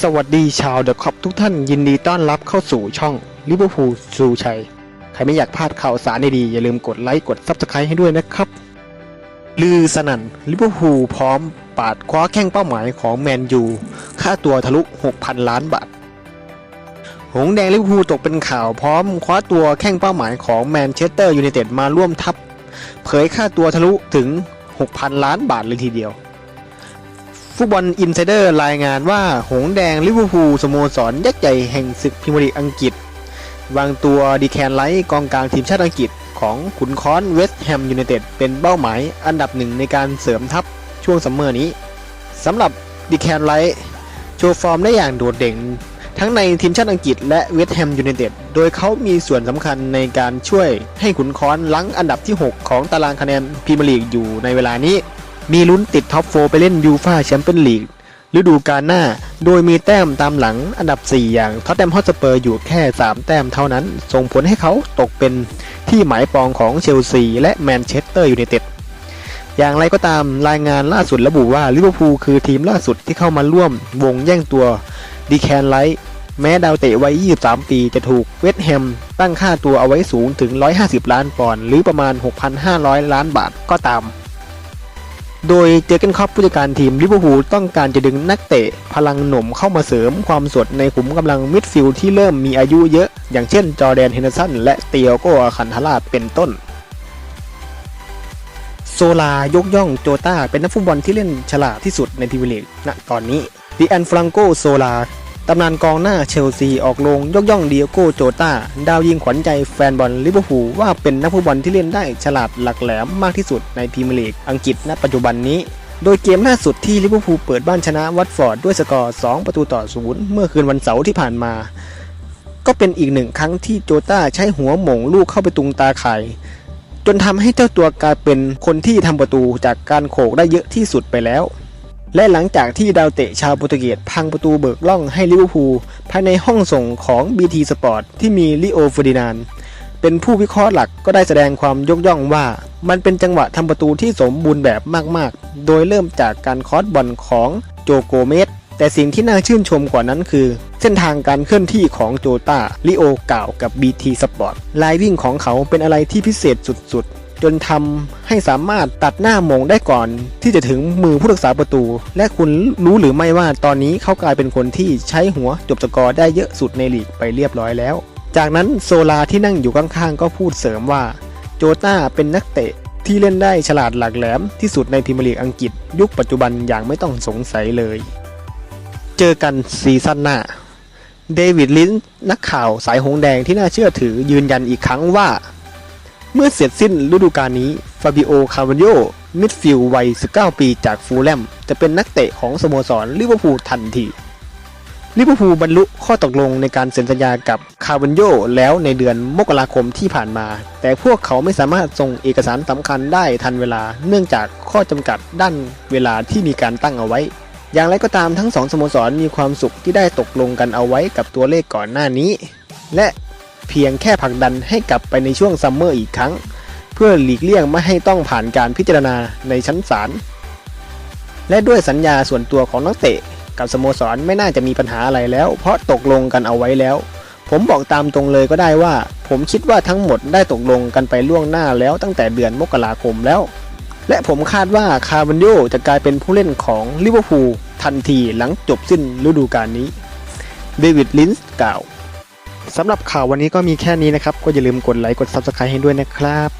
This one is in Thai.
สวัสดีชาวเดอะคอปทุกท่านยินดีต้อนรับเข้าสู่ช่องลิเวอร์พูลสู่ชัย ใครไม่อยากพลาดข่าวสารดีๆอย่าลืมกดไลค์กดซับสไครต์ให้ด้วยนะครับ ลือสนั่นลิเวอร์พูลพร้อมปาดคว้าแข้งเป้าหมายของแมนยู ค่าตัวทะลุ 6,000 ล้านบาท หงแดงลิเวอร์พูลตกเป็นข่าวพร้อมคว้าตัวแข้งเป้าหมายของแมนเชสเตอร์ยูไนเต็ดมาร่วมทัพ เผยค่าตัวทะลุถึง 6,000 ล้านบาทเลยทีเดียว ฟุตบอลอินไซเดอร์รายงานว่า หงแดงลิเวอร์พูลสโมสรยักษ์ใหญ่แห่งศึกพรีเมียร์ลีกอังกฤษ วางตัวดีแคนไลท์กองกลางทีมชาติอังกฤษ ของขุนค้อนเวสต์แฮมยูไนเต็ดเป็นเป้าหมายอันดับหนึ่งในการเสริมทัพช่วงซัมเมอร์นี้สำหรับดีแคนไลท์โชว์ฟอร์มได้อย่างโดดเด่น ทั้งในทีมชาติอังกฤษและเวสต์แฮมยูไนเต็ดโดยเขามีส่วนสำคัญในการช่วยให้ขุนค้อนลังอันดับที่ 6 ของตารางคะแนนพรีเมียร์ลีกอยู่ในเวลานี้ มีลุ้นติดท็อปโฟไปเล่นยูฟาแชมเปี้ยนลีกฤดูกาลหน้า โดยมีแต้มตามหลังอันดับ 4 อย่างท็อตแนมฮอตสเปอร์อยู่แค่ 3 แต้มเท่านั้น ส่งผลให้เขาตกเป็นที่หมายปองของเชลซี และแมนเชสเตอร์ยูไนเต็ด อย่างไรก็ตามรายงานล่าสุดระบุว่าลิเวอร์พูลคือทีมล่าสุดที่เข้ามาร่วมวงแย่งตัวดีแคนไลท์แม้ดาวเตะวัย 23 ปีจะถูกเวสต์แฮมตั้งค่าตัวเอาไว้สูงถึง 150 ล้านปอนด์หรือประมาณ 6,500 ล้านบาทก็ตาม โดยเจอร์เกนคอปผู้จัดการทีมลิเวอร์พูลต้องการจะดึงนักเตะพลังหนุ่มเข้ามาเสริมความสดในขุมกำลังมิดฟิลด์ที่เริ่มมีอายุเยอะ อย่างเช่นจอแดนเฮนเดอร์สันและเตียโกอาคันทาราเป็นต้น โซลายกย่องโจต้าเป็นนักฟุตบอลที่เล่นฉลาดที่สุดในทีมีลีกณตอนนี้ดิแอนฟรังโกโซลา ตำนานกองหน้าเชลซีออกลงยกย่องเดียโก้โจตาดาวยิงขวัญใจแฟนบอลลิเวอร์พูลว่าเป็นนักฟุตบอลที่เล่นได้ฉลาดหลักแหลมมากที่สุดในพรีเมียร์ลีกอังกฤษณปัจจุบันนี้ โดยเกมล่าสุดที่ลิเวอร์พูลเปิดบ้านชนะวัตฟอร์ดด้วยสกอร์ 2 ประตูต่อศูนย์เมื่อคืนวันเสาร์ที่ผ่านมา ก็เป็นอีกหนึ่งครั้งที่โจตาใช้หัวหม่งลูกเข้าไปตุงตาข่ายจนทำให้เจ้าตัวกลายเป็นคนที่ทำประตูจากการโขกได้เยอะที่สุดไปแล้ว และหลังจากที่ดาวเตะชาวโปรตุเกสพังประตูเบิกล่องให้ลิเวอร์พูลภายในห้องส่งของ BT Sport ที่มีลิโอเฟอร์ดินานเป็นผู้วิเคราะห์หลักก็ได้แสดงความยกย่องว่า มันเป็นจังหวะทำประตูที่สมบูรณ์แบบมากๆ โดยเริ่มจากการคอสบอลของโจโกเมสแต่สิ่งที่น่าชื่นชมกว่านั้นคือ เส้นทางการเคลื่อนที่ของโจตาลิโอกล่าวกับ BT Sport ลายวิ่งของเขาเป็นอะไรที่พิเศษสุดๆ จนทำให้สามารถตัดหน้ามงได้ก่อน ที่จะถึงมือผู้รักษาประตู และคุณรู้หรือไม่ว่าตอนนี้เขากลายเป็นคนที่ใช้หัวจบสกอร์ได้เยอะสุดในลีกไปเรียบร้อยแล้ว จากนั้นโซลาที่นั่งอยู่ข้างๆก็พูดเสริมว่า โจต้าเป็นนักเตะที่เล่นได้ฉลาดหลากแหลมที่สุดในพรีเมียร์ลีกอังกฤษ ยุคปัจจุบันอย่างไม่ต้องสงสัยเลย เจอกันซีซั่นหน้าเดวิดลินส์นักข่าวสายหงแดงที่น่าเชื่อถือยืนยันอีกครั้งว่า เมื่อเสร็จสิ้นฤดูกาลนี้ ฟาบิโอ คาร์วานโย มิดฟิลด์วัย 19 ปีจากฟูลแลม จะเป็นนักเตะของสโมสรลิเวอร์พูลทันที ลิเวอร์พูลบรรลุข้อตกลงในการเซ็นสัญญากับคาร์วานโยแล้วในเดือนมกราคมที่ผ่านมา แต่พวกเขาไม่สามารถส่งเอกสารสำคัญได้ทันเวลา เนื่องจากข้อจำกัดด้านเวลาที่มีการตั้งเอาไว้ อย่างไรก็ตามทั้งสองสโมสรมีความสุขที่ได้ตกลงกันเอาไว้กับตัวเลขก่อนหน้านี้ และ เพียงแค่ผลักดันให้กลับไปในช่วงซัมเมอร์อีกครั้ง เพื่อหลีกเลี่ยงไม่ให้ต้องผ่านการพิจารณาในชั้นศาลและด้วยสัญญาส่วนตัวของนักเตะกับสโมสรไม่น่าจะมีปัญหาอะไรแล้ว เพราะตกลงกันเอาไว้แล้ว ผมบอกตามตรงเลยก็ได้ว่า ผมคิดว่าทั้งหมดได้ตกลงกันไปล่วงหน้าแล้วตั้งแต่เดือนมกราคมแล้ว และผมคาดว่าคาร์บันโยจะกลายเป็นผู้เล่นของลิเวอร์พูลทันทีหลังจบสิ้นฤดูกาลนี้เดวิดลินส์กล่าว สำหรับข่าววันนี้ก็มีแค่นี้นะครับ ก็อย่าลืมกดไลค์กด Subscribe ให้ด้วยนะครับ